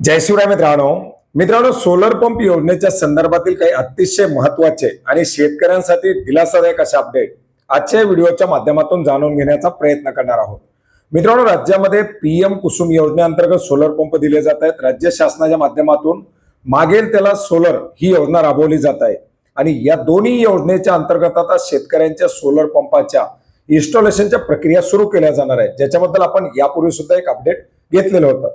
जय शिवराय मित्रांनो. मित्रांनो solar pump योजनेच्या संदर्भातील काही अतिशय महत्त्वाचे आणि शेतकऱ्यांसाठी दिलासादायक असे अपडेट आजच्या व्हिडिओच्या माध्यमातून जाणून घेण्याचा प्रयत्न करणार आहोत. मित्रांनो राज्यामध्ये पीएम कुसुम योजनेअंतर्गत सोलर पंप दिले जात आहेत. राज्य शासनाच्या माध्यमातून मागेल त्याला सोलर ही योजना राबवली जात आहे. आणि या दोन्ही योजनेच्या अंतर्गत आता शेतकऱ्यांच्या सोलर पंपाच्या इन्स्टॉलेशनच्या प्रक्रिया सुरू केल्या जाणार आहेत. ज्याच्याबद्दल आपण यापूर्वी सुद्धा एक अपडेट घेतलेलं होतं.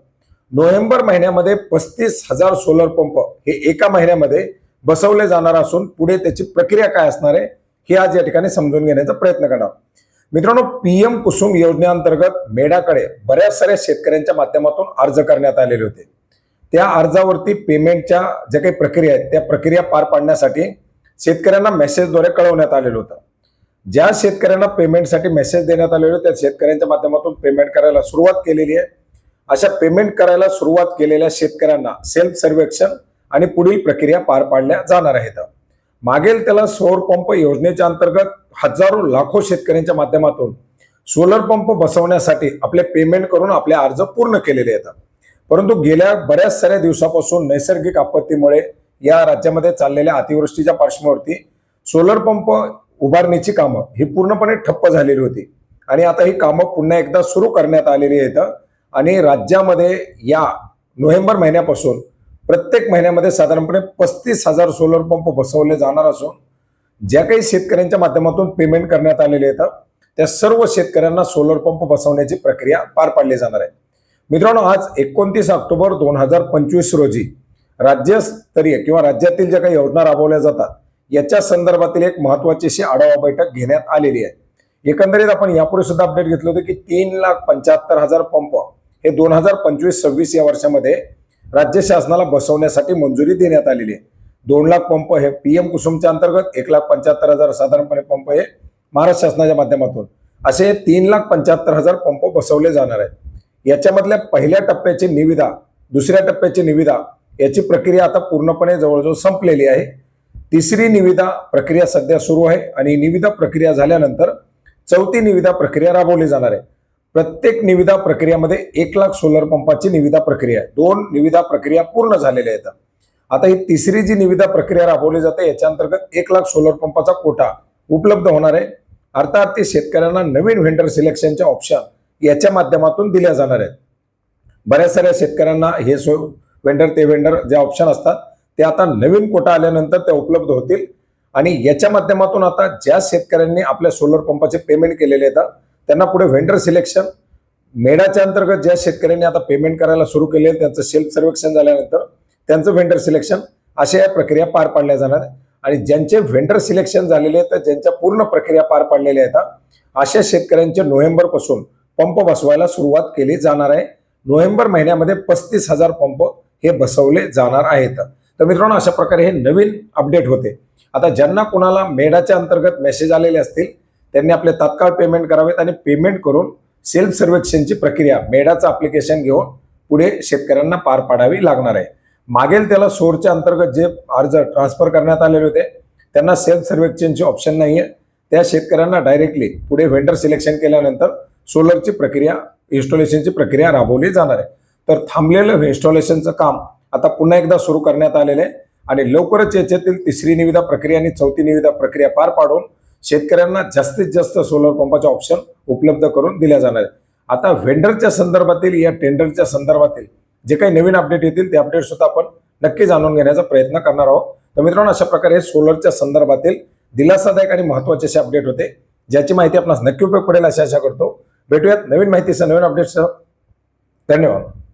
नोव्हेंबर महिन्यामध्ये पस्तीस हजार सोलर पंप हे एका महिन्यामध्ये बसवले जाणार असून पुढे त्याची प्रक्रिया काय असणार आहे हे आज या ठिकाणी समजून घेण्याचा प्रयत्न करणार मित्रांनो पीएम कुसुम योजनेअंतर्गत मेडाकडे बऱ्याच साऱ्या शेतकऱ्यांच्या माध्यमातून अर्ज करण्यात आलेले होते. त्या अर्जावरती पेमेंटच्या ज्या काही प्रक्रिया आहेत त्या प्रक्रिया पार पाडण्यासाठी शेतकऱ्यांना मेसेजद्वारे कळवण्यात आलेलं होतं. ज्या शेतकऱ्यांना पेमेंटसाठी मेसेज देण्यात आलेले त्या शेतकऱ्यांच्या माध्यमातून पेमेंट करायला सुरुवात केलेली आहे. अशा पेमेंट करायला सुरुवात केलेल्या शेतकऱ्यांना सेल्फ सर्वेक्षण आणि पुढील प्रक्रिया पार पाडल्या जाणार आहेत. मागेल त्याला सौर पंप योजनेच्या अंतर्गत हजारो लाखो शेतकऱ्यांच्या माध्यमातून सोलर पंप बसवण्यासाठी आपले पेमेंट करून आपले अर्ज पूर्ण केलेले आहेत. परंतु गेल्या बऱ्याच साऱ्या दिवसापासून नैसर्गिक आपत्तीमुळे या राज्यामध्ये चाललेल्या अतिवृष्टीच्या पार्श्वभूमीवरती सोलर पंप उभारणीची कामं ही पूर्णपणे ठप्प झालेली होती. आणि आता ही कामं पुन्हा एकदा सुरू करण्यात आलेली आहेत. आणि राज्यामध्ये या नोव्हेंबर महिन्यापासून प्रत्येक महिन्यामध्ये साधारणपणे पस्तीस हजार सोलर पंप बसवले जाणार असून ज्या काही शेतकऱ्यांच्या माध्यमातून पेमेंट करण्यात आलेले आहेत त्या सर्व शेतकऱ्यांना सोलर पंप बसवण्याची प्रक्रिया पार पाडली जाणार आहे. मित्रांनो आज एकोणतीस ऑक्टोबर दोन हजार पंचवीस रोजी राज्यस्तरीय किंवा राज्यातील ज्या काही योजना राबवल्या जातात याच्या संदर्भातील एक महत्वाची अशी आढावा बैठक घेण्यात आलेली आहे. एकंदरीत आपण यापूर्वी सुद्धा अपडेट घेतलं होतं की तीन लाख पंच्याहत्तर हजार पंप हे दोन हजार पंचवीस सव्वीस या वर्षामध्ये राज्य शासनाला बसवण्यासाठी मंजुरी देण्यात आलेली आहे. दोन लाख पंप हे पीएम कुसुमच्या अंतर्गत एक लाख पंच्याहत्तर हजार साधारणपणे पंप हे महाराष्ट्र शासनाच्या माध्यमातून. असे तीन लाख पंच्याहत्तर हजार पंप बसवले जाणार आहेत. याच्यामधल्या पहिल्या टप्प्याची निविदा दुसऱ्या टप्प्याची निविदा याची प्रक्रिया आता पूर्णपणे जवळजवळ संपलेली आहे. तिसरी निविदा प्रक्रिया सध्या सुरू आहे आणि निविदा प्रक्रिया झाल्यानंतर चौथी निविदा प्रक्रिया राबवली जाणार आहे. प्रत्येक निविदा प्रक्रियामध्ये एक लाख सोलर पंपाची निविदा प्रक्रिया आहे. दोन निविदा प्रक्रिया पूर्ण झालेल्या आहेत. आता ही तिसरी जी निविदा प्रक्रिया राबवली जाते याच्या अंतर्गत एक लाख सोलर पंपाचा कोटा उपलब्ध होणार आहे. अर्थात ते शेतकऱ्यांना नवीन व्हेंडर सिलेक्शनच्या ऑप्शन याच्या माध्यमातून दिल्या जाणार आहेत. बऱ्याच साऱ्या शेतकऱ्यांना हे सो वेंडर ते वेंडर जे ऑप्शन असतात ते आता नवीन कोटा आल्यानंतर त्या उपलब्ध होतील. आणि याच्या माध्यमातून आता ज्या शेतकऱ्यांनी आपल्या सोलर पंपाचे पेमेंट केलेले आहेत त्यांना पुढे व्हेंडर सिलेक्शन मेडाच्या अंतर्गत ज्या शेतकऱ्यांनी आता पेमेंट करायला सुरू केले त्यांचं सेल्फ सर्वेक्षण झाल्यानंतर त्यांचं व्हेंडर सिलेक्शन अशा या प्रक्रिया पार पाडल्या जाणार आहे. आणि ज्यांचे व्हेंडर सिलेक्शन झालेले आहेत तर ज्यांच्या पूर्ण प्रक्रिया पार पाडलेल्या आहेत अशा शेतकऱ्यांचे नोव्हेंबरपासून पंप बसवायला सुरुवात केली जाणार आहे. नोव्हेंबर महिन्यामध्ये पस्तीस हजार पंप हे बसवले जाणार आहेत. तर मित्रांनो अशा प्रकारे हे नवीन अपडेट होते. आता ज्यांना कोणाला मेडाच्या अंतर्गत मेसेज आलेले असतील त्यांनी आपले तात्काळ पेमेंट करावेत आणि पेमेंट करून सेल्फ सर्वेक्षणची प्रक्रिया मेडाचं अप्लिकेशन घेऊन पुढे शेतकऱ्यांना पार पाडावी लागणार आहे. मागेल त्याला सोरच्या अंतर्गत जे अर्ज ट्रान्सफर करण्यात आलेले होते त्यांना सेल्फ सर्वेक्षणचे ऑप्शन नाही आहे त्या शेतकऱ्यांना डायरेक्टली पुढे व्हेंडर सिलेक्शन केल्यानंतर सोलरची प्रक्रिया इन्स्टॉलेशनची प्रक्रिया राबवली जाणार आहे. तर थांबलेलं इन्स्टॉलेशनचं काम आता पुन्हा एकदा सुरू करण्यात आलेलं आहे आणि लवकरच याच्यातील तिसरी निविदा प्रक्रिया आणि चौथी निविदा प्रक्रिया पार पाडून शेतकऱ्यांना जास्तीत जास्त सोलर पंपाचे ऑप्शन उपलब्ध करून दिल्या जाणार आहे आता व्हेंडरच्या संदर्भातील या टेंडरच्या संदर्भातील जे काही नवीन अपडेट येतील ते अपडेट सुद्धा आपण नक्की जाणून घेण्याचा प्रयत्न करणार आहोत. तर मित्रांनो अशा प्रकारे सोलरच्या संदर्भातील दिलासादायक आणि महत्त्वाचे असे अपडेट होते ज्याची माहिती आपणास नक्की उपयोग पडेल अशी आशा करतो. भेटूयात नवीन माहितीसह नवीन अपडेट्ससह धन्यवाद.